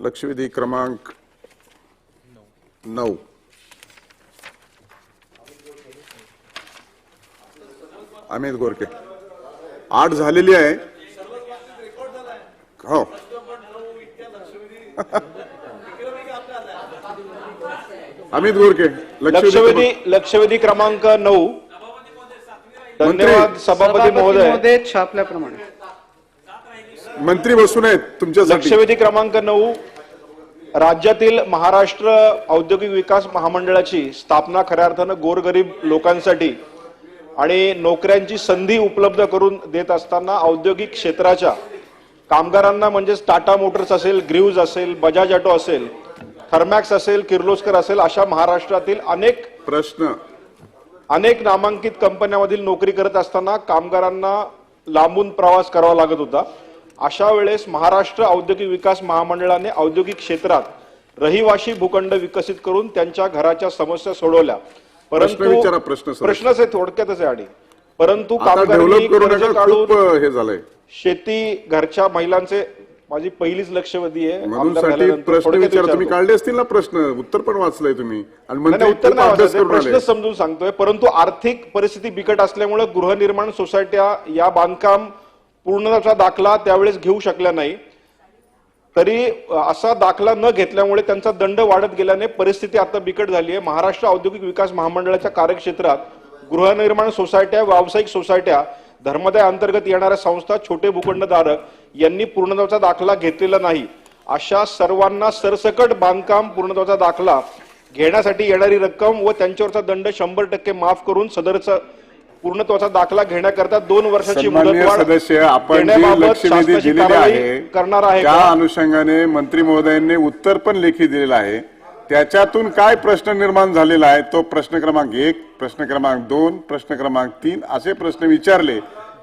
लक्षवेधी क्रमांक नऊ. अमित गोरके. आठ झालेली आहे. हो. अमित गोरके लक्षवेधी लक्षवेधी क्रमांक नऊ. धन्यवाद सभापती महोदय. महोदय छापल्याप्रमाणे. मंत्री बसून आहेत तुमच्यासाठी. लक्षवेधी क्रमांक नऊ राज्यातील महाराष्ट्र औद्योगिक विकास महामंडळाची स्थापना खऱ्या अर्थानं गोरगरीब लोकांसाठी आणि नोकऱ्यांची संधी उपलब्ध करून देत असताना औद्योगिक क्षेत्राच्या कामगारांना म्हणजेच टाटा मोटर्स असेल ग्रीव्ज असेल बजाज ऑटो असेल थर्मॅक्स असेल किर्लोस्कर असेल अशा महाराष्ट्रातील अनेक प्रश्न. अनेक नामांकित कंपन्यांमधील नोकरी करत असताना कामगारांना लांबून प्रवास करावा लागत होता. अशा वेळेस महाराष्ट्र औद्योगिक विकास महामंडळाने औद्योगिक क्षेत्रात रहिवाशी भूखंड विकसित करून त्यांच्या घराच्या समस्या सोडवल्या. सर. प्रश्नच आहे थोडक्यातच आहे आणि. परंतु कामगारांनी हे शेती घरच्या महिलांचे माझी पहिलीच लक्षवेधी आहे प्रश्न. काढले असतील ना प्रश्न? उत्तर पण वाचलंय तुम्ही. आणि उत्तर नाही प्रश्न समजून सांगतोय. परंतु आर्थिक परिस्थिती बिकट असल्यामुळे गृहनिर्माण सोसायट्या या बांधकाम पूर्णचा दाखला त्यावेळेस घेऊ शकल्या नाही. तरी असा दाखला न घेतल्यामुळे त्यांचा दंड वाढत गेल्याने परिस्थिती आता बिकट झाली आहे. महाराष्ट्र औद्योगिक विकास महामंडळाच्या कार्यक्षेत्रात गृहनिर्माण सोसायट्या व्यावसायिक सोसायट्या धर्मदाय अंतर्गत येणाऱ्या संस्था छोटे भूखंडधारक यांनी पूर्णत्वाचा दाखला घेतलेला नाही. अशा सर्वांना सरसकट बांधकाम पूर्णत्वाचा दाखला घेण्यासाठी येणारी रक्कम व त्यांच्यावरचा दंड शंभर टक्के माफ करून सदरचा पूर्णत्वाचा दाखला घेण्याकरता दोन वर्षाची सदस्य आपण करणार आहे त्या? अनुषंगाने मंत्री महोदयांनी उत्तर पण लेखी दिलेलं आहे त्याच्यातून काय प्रश्न निर्माण झालेला आहे तो प्रश्न क्रमांक एक प्रश्न क्रमांक दोन प्रश्न क्रमांक तीन असे प्रश्न विचारले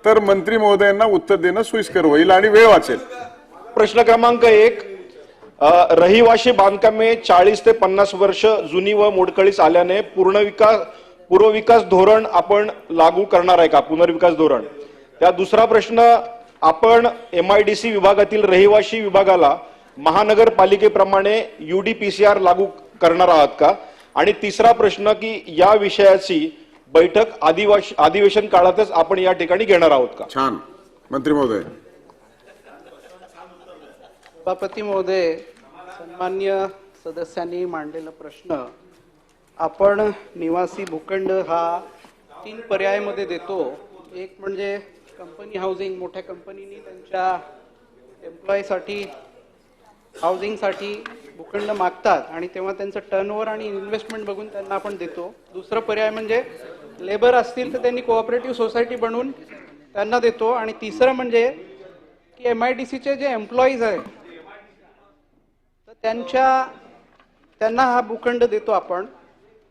तर मंत्री महोदयांना उत्तर देणं सोयीस्कर होईल आणि वेळ वाचेल प्रश्न क्रमांक एक रहिवाशी बांधकामे चाळीस ते पन्नास वर्ष जुनी व मोडकळीस आल्याने पूर्ण विकास पूर्व विकास धोरण आपण लागू करणार आहे का? पुनर्विकास धोरण. त्या दुसरा प्रश्न आपण एम आय डी सी विभागातील रहिवाशी विभागाला महानगरपालिकेप्रमाणे युडीपीसीआर लागू करणार आहात का? आणि तिसरा प्रश्न की या विषयाची बैठक आदिवासी अधिवेशन काळातच आपण या ठिकाणी घेणार आहोत का? छान. मंत्री महोदय. सभापती महोदय सन्मान्य सदस्यांनी मांडलेला प्रश्न आपण निवासी भूखंड हा तीन पर्यायामध्ये देतो. एक म्हणजे कंपनी हाऊसिंग मोठ्या कंपनीनी त्यांच्या एम्प्लॉईसाठी हाऊसिंगसाठी भूखंड मागतात आणि तेव्हा त्यांचं टर्नओव्हर आणि इन्व्हेस्टमेंट बघून त्यांना आपण देतो. दुसरं पर्याय म्हणजे लेबर असतील तर त्यांनी कोऑपरेटिव्ह सोसायटी बनवून त्यांना देतो. आणि तिसरं म्हणजे की एम आय डी सीचे जे एम्प्लॉईज आहेत तर त्यांच्या त्यांना हा भूखंड देतो आपण.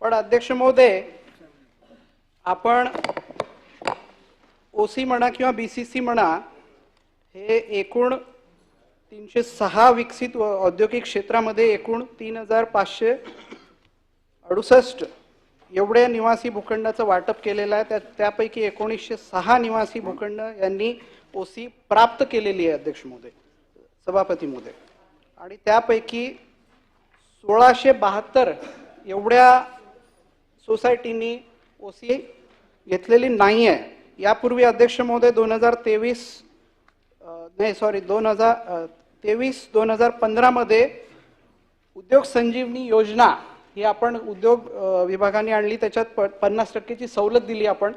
पण अध्यक्ष महोदय आपण ओसी म्हणा किंवा बी सी सी म्हणा हे एकूण तीनशे सहा विकसित औद्योगिक क्षेत्रामध्ये एकूण तीन हजार पाचशे अडुसष्ट एवढ्या निवासी भूखंडाचं वाटप केलेलं आहे. त्या त्यापैकी एकोणीसशे सहा निवासी भूखंड यांनी ओसी प्राप्त केलेली आहे अध्यक्ष महोदय सभापती महोदय. आणि त्यापैकी सोळाशे बहात्तर एवढ्या सोसायटीनी ओ सी घेतलेली नाही आहे यापूर्वी अध्यक्ष महोदय दोन हजार तेवीस नाही सॉरी दोन हजार तेवीस दोन हजार पंधरामध्ये उद्योग संजीवनी योजना ही आपण उद्योग विभागाने आणली. त्याच्यात प पन्नास टक्केची सवलत दिली आपण.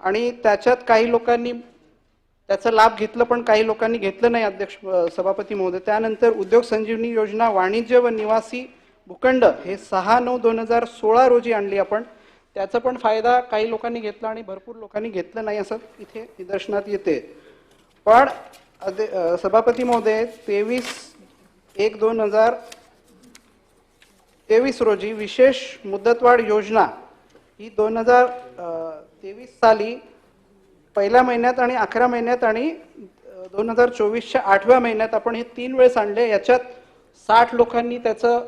आणि त्याच्यात काही लोकांनी त्याचा लाभ घेतलं पण काही लोकांनी घेतलं नाही अध्यक्ष सभापती महोदय. त्यानंतर उद्योग संजीवनी योजना वाणिज्य व निवासी भूखंड हे सहा नऊ दोन हजार सोळा रोजी आणली आपण. त्याचा पण फायदा काही लोकांनी घेतला आणि भरपूर लोकांनी घेतलं नाही असं इथे निदर्शनात येते. पण सभापती महोदय तेवीस एक दोन हजार तेवीस रोजी विशेष मुदतवाढ योजना ही दोन हजार तेवीस साली पहिल्या महिन्यात आणि अकरा महिन्यात आणि दोन हजार चोवीसच्या आठव्या महिन्यात आपण हे तीन वेळेस आणले. याच्यात साठ लोकांनी त्याचं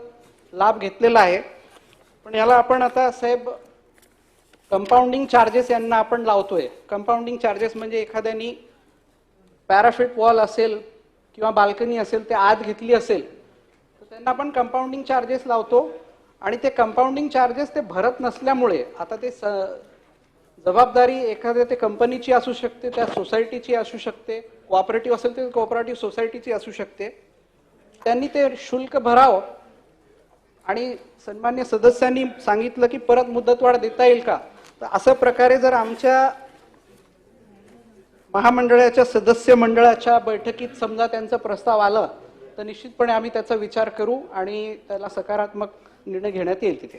लाभ घेतलेला आहे. पण याला आपण आता साहेब कंपाऊंडिंग चार्जेस यांना आपण लावतोय. कंपाऊंडिंग चार्जेस म्हणजे एखाद्यानी पॅराफिट वॉल असेल किंवा बाल्कनी असेल ते आत घेतली असेल तर त्यांना आपण कंपाऊंडिंग चार्जेस लावतो. आणि ते कंपाऊंडिंग चार्जेस ते भरत नसल्यामुळे आता ते स जबाबदारी एखाद्या ते कंपनीची असू शकते त्या सोसायटीची असू शकते कोऑपरेटिव्ह असेल तर कोऑपरेटिव्ह सोसायटीची असू शकते. त्यांनी ते शुल्क भरावं. आणि सन्मान्य सदस्यांनी सांगितलं की परत मुदतवाढ देता येईल का? तर असं प्रकारे जर आमच्या महामंडळाच्या सदस्य मंडळाच्या बैठकीत समजा त्यांचा प्रस्ताव आला तर निश्चितपणे आम्ही त्याचा विचार करू आणि त्याला सकारात्मक निर्णय घेण्यात येईल तिथे.